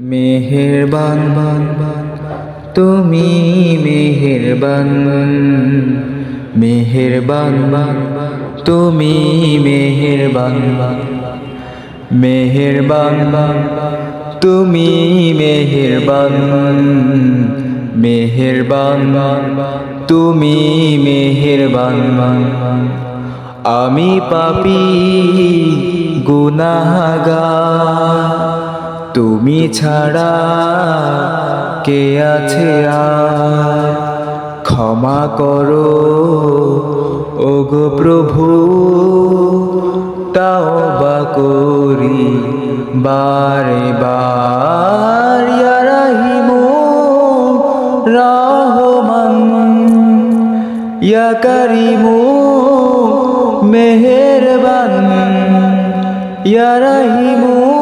মেহেরবান, তুমি মেহেরবান মেহেরবান, তুমি মেহেরবান মেহেরবান, তুমি মেহেরবান মেহেরবান, তুমি মেহেরবান, আমি পাপি গুনাহগার। তুমি ছাড়া কে আছে আর? ক্ষমা করো, ওগো প্রভু তাও বা করি বারে বার। রাহিমু মেহেরবান। ইয়া রাহিমু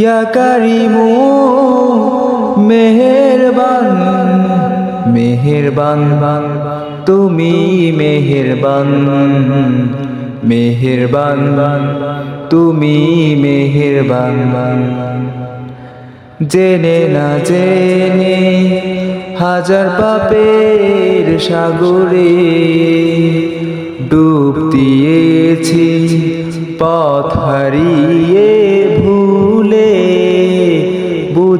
ইয়া করিমু, মেহেরবান মেহেরবান, তুমি মেহেরবান মেহেরবান, তুমি মেহেরবান। জেনে না জেনে হাজার পাপের সাগরে ডুব দিয়েছি, পথ হারিয়ে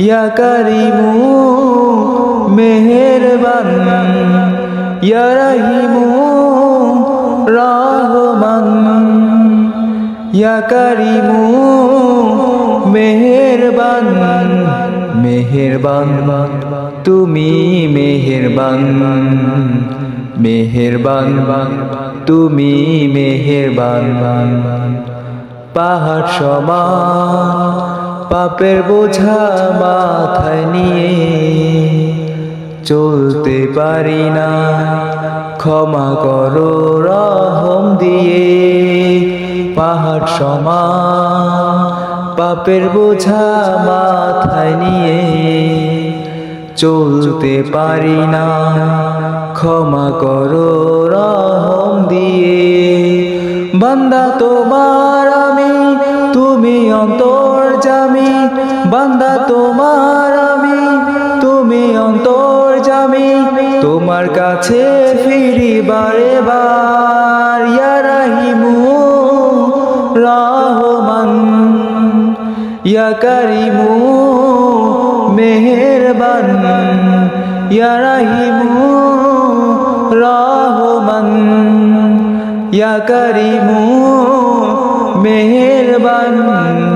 ইয়া করিমু মেহেরবান, ইয়া রাহিমু রহমান, ইয়া করিমু মেহেরবান মেহেরবান, তুমি মেহেরবান মেহেরবান, তুমি মেহেরবান, পাহাড় সমান পাপের বোঝা মাথায় নিয়ে চলতে পারি না। ক্ষমা করো রহম দিয়ে। পাহাড় সমান পাপের বোঝা মাথায় নিয়ে চলতে পারি না। ক্ষমা করো রহম দিয়ে। বান্দা তোমার আমি, তুমি অন্তর বান্দা, তোমার আমি, তুমি অন্তর জামি, তোমার কাছে ফিরি বারে বার ইয়া রাহিমু রহমান, ইয়া করিমু মেহেরবান, ইয়া রাহিমু রহমান, ইয়া মেহেরবান।